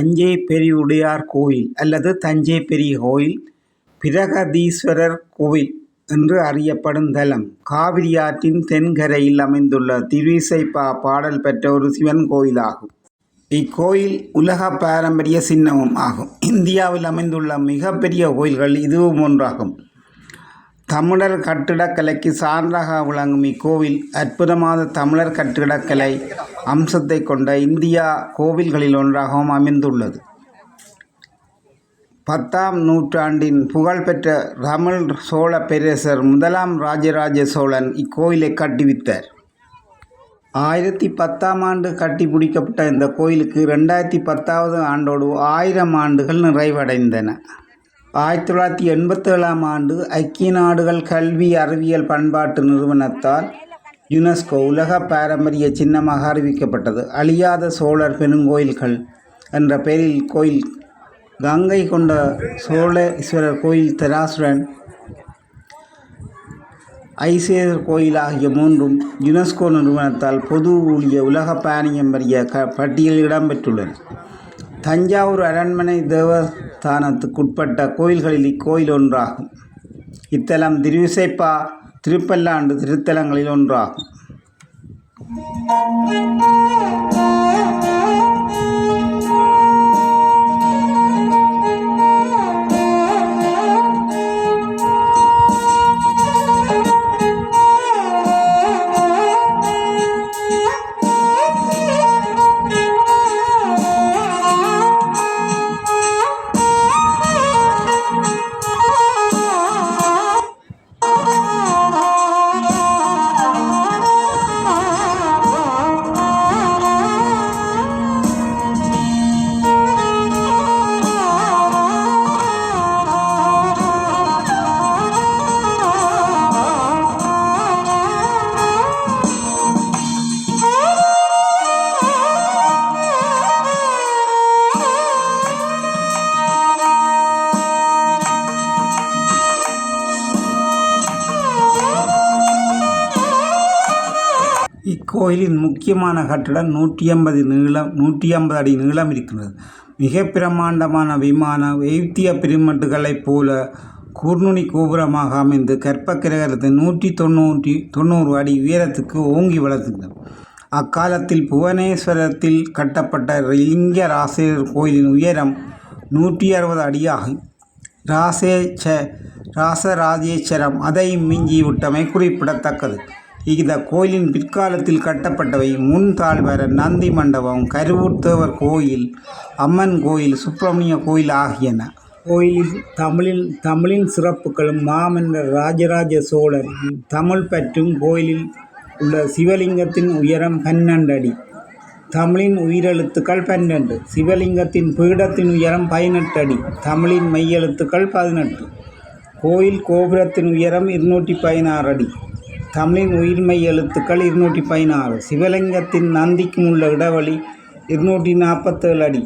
தஞ்சை பெரியுடையார் கோயில் அல்லது தஞ்சை பெரிய கோயில் பிரகதீஸ்வரர் கோவில் என்று அறியப்படும் தலம். காவிரி ஆற்றின் தென்கரையில் அமைந்துள்ள திருவிசைப்பா பாடல் பெற்ற ஒரு சிவன் கோயிலாகும். இக்கோயில் உலக பாரம்பரிய சின்னமும் ஆகும். இந்தியாவில் அமைந்துள்ள மிகப்பெரிய கோயில்கள் இதுவும் ஒன்றாகும். தமிழர் கட்டிடக்கலைக்கு சான்றாக விளங்கும் இக்கோவில் அற்புதமான தமிழர் கட்டிடக்கலை அம்சத்தை கொண்ட இந்தியா கோவில்களில் ஒன்றாகவும் அமைந்துள்ளது. பத்தாம் நூற்றாண்டின் புகழ்பெற்ற தமிழ் சோழ பேரரசர் முதலாம் ராஜராஜ சோழன் இக்கோயிலை கட்டுவித்தார். ஆயிரத்தி பத்தாம் ஆண்டு கட்டி முடிக்கப்பட்ட இந்த கோயிலுக்கு ரெண்டாயிரத்தி பத்தாவது ஆண்டோடு ஆயிரம் ஆண்டுகள் நிறைவடைந்தன. ஆயிரத்தி தொள்ளாயிரத்தி எண்பத்தேழாம் ஆண்டு ஐக்கிய நாடுகள் கல்வி அறிவியல் பண்பாட்டு நிறுவனத்தால் யுனெஸ்கோ உலக பாரம்பரிய சின்னமாக அறிவிக்கப்பட்டது. அழியாத சோழர் பெருங்கோயில்கள் என்ற பெயரில் கோயில் கங்கை கொண்ட சோழேஸ்வரர் கோயில் தெராசுரன் ஐசேர் கோயில் ஆகிய மூன்றும் யுனெஸ்கோ நிறுவனத்தால் பொது ஊழிய உலக பாரம்பரிய க பட்டியலில் இடம்பெற்றுள்ளன தஞ்சாவூர் அரண்மனை தேவஸ்தானத்துக்குட்பட்ட கோயில்களில் இக்கோயில் ஒன்றாகும் இத்தலம் திருவிசைப்பா திருப்பல்லாண்டு திருத்தலங்களில் ஒன்றாகும். கோயிலின் முக்கியமான கட்டடம் நூற்றி ஐம்பது நீளம் நூற்றி ஐம்பது அடி நீளம் இருக்கின்றது மிக பிரமாண்டமான விமான எய்த்திய பிரமிட்டுகளைப் போல கூர்நுனி கோபுரமாக அமைந்து கற்பக்கிரகத்தை நூற்றி தொண்ணூற்றி தொண்ணூறு அடி உயரத்துக்கு ஓங்கி வளர்த்துகிறது. அக்காலத்தில் புவனேஸ்வரத்தில் கட்டப்பட்ட லிங்க ராசேர் கோயிலின் உயரம் நூற்றி அறுபது அடியாகும். ராசேச்ச ராசராஜேஸ்வரம் அதையும் மிஞ்சிவிட்டமை குறிப்பிடத்தக்கது. இந்த கோயிலின் பிற்காலத்தில் கட்டப்பட்டவை முன் தாழ்வர நந்தி மண்டபம் கருவூர்தேவர் கோயில் அம்மன் கோயில் சுப்பிரமணிய கோயில் ஆகியன. கோயிலில் தமிழில் தமிழின் சிறப்புகளும் மாமன்னர் ராஜராஜ சோழர் தமிழ் பற்றும் கோயிலில் உள்ள சிவலிங்கத்தின் உயரம் பன்னெண்டு அடி. தமிழின் உயிரெழுத்துக்கள் பன்னெண்டு சிவலிங்கத்தின் பீடத்தின் உயரம் பதினெட்டு அடி தமிழின் மெய்யெழுத்துக்கள் பதினெட்டு. கோயில் கோபுரத்தின் உயரம் இருநூற்றி பதினாறு அடி. தமிழின் உயிர்மை எழுத்துக்கள் இருநூற்றி பதினாறு. சிவலிங்கத்தின் நந்திக்கும் உள்ள இடைவெளி இருநூற்றி நாற்பத்தேழு அடி.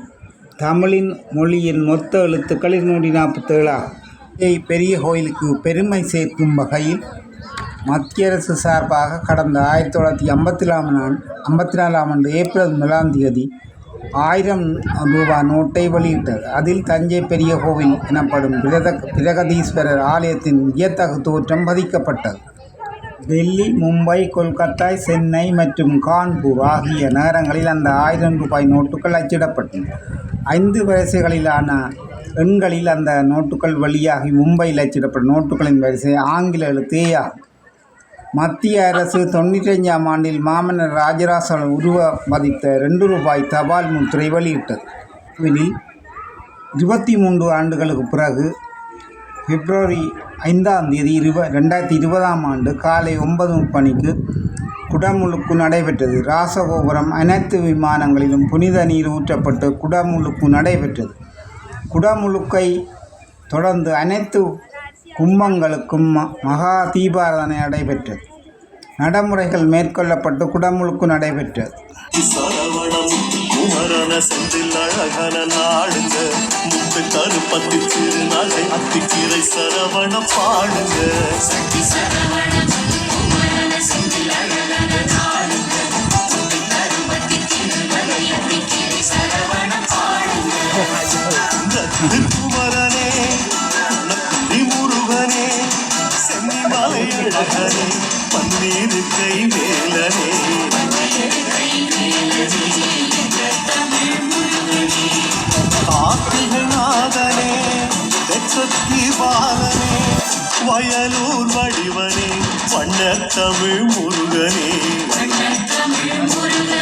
தமிழின் மொழியின் மொத்த எழுத்துக்கள் இருநூற்றி நாற்பத்தேழு ஆகும். பெரிய கோயிலுக்கு பெருமை சேர்க்கும் வகையில் மத்திய அரசு சார்பாக கடந்த ஆயிரத்தி தொள்ளாயிரத்தி ஐம்பத்தி நாலாம் ஆண்டு ஐம்பத்தி நாலாம் ஆண்டு ஏப்ரல் முதலாம் தேதி ஆயிரம் ரூபாய் நோட்டை வெளியிட்டது. அதில் தஞ்சை பெரிய கோவில் எனப்படும் பிரத பிரகதீஸ்வரர் ஆலயத்தின் வியத்தகு தோற்றம் பதிக்கப்பட்டது. டெல்லி மும்பை கொல்கத்தா சென்னை மற்றும் கான்பூர் ஆகிய நகரங்களில் அந்த ஆயிரம் ரூபாய் நோட்டுகள் அச்சிடப்பட்டன. ஐந்து வரிசைகளிலான எண்களில் அந்த நோட்டுகள் வழியாகி மும்பையில் அச்சிடப்பட்ட நோட்டுகளின் வரிசை ஆங்கில எழுத்தே மத்திய அரசு தொண்ணூற்றஞ்சாம் ஆண்டில் மாமன்னர் ராஜராசன் உருவ மதித்த ரெண்டு ரூபாய் தபால் முத்திரை வெளியிட்டது. இதில் இருபத்தி மூன்று ஆண்டுகளுக்கு பிறகு பிப்ரவரி ஐந்தாம் தேதி இருப ரெண்டாயிரத்தி இருபதாம் ஆண்டு காலை ஒன்பது மணிக்கு குடமுழுக்கு நடைபெற்றது. ராசகோபுரம் அனைத்து விமானங்களிலும் புனித நீர் ஊற்றப்பட்டு குடமுழுக்கு நடைபெற்றது. குடமுழுக்கை தொடர்ந்து அனைத்து கும்பங்களுக்கும் மகா தீபாராதனை நடைபெற்றது. நடைமுறைகள் மேற்கொள்ளப்பட்டு குடமுழுக்கு நடைபெற்றது. பூமரண செந்தில் அழகன நாடுங்க. முத்து கருப்பத்தி திருநகை அத்திக்கீரை சரவண பாடுங்க. சக்தி சரவண பூமரண செந்தில் அழகன நாடுங்க. முத்து கருப்பத்தி திருநகை அத்திக்கீரை சரவண பாடுங்க. பன்னீர் கை வேலனே நாதனே தெற்கத்தி பாலனே வயலூர் வடிவனே வண்ணத்தமிழ் முருகனே. தமிழ் முருகனே.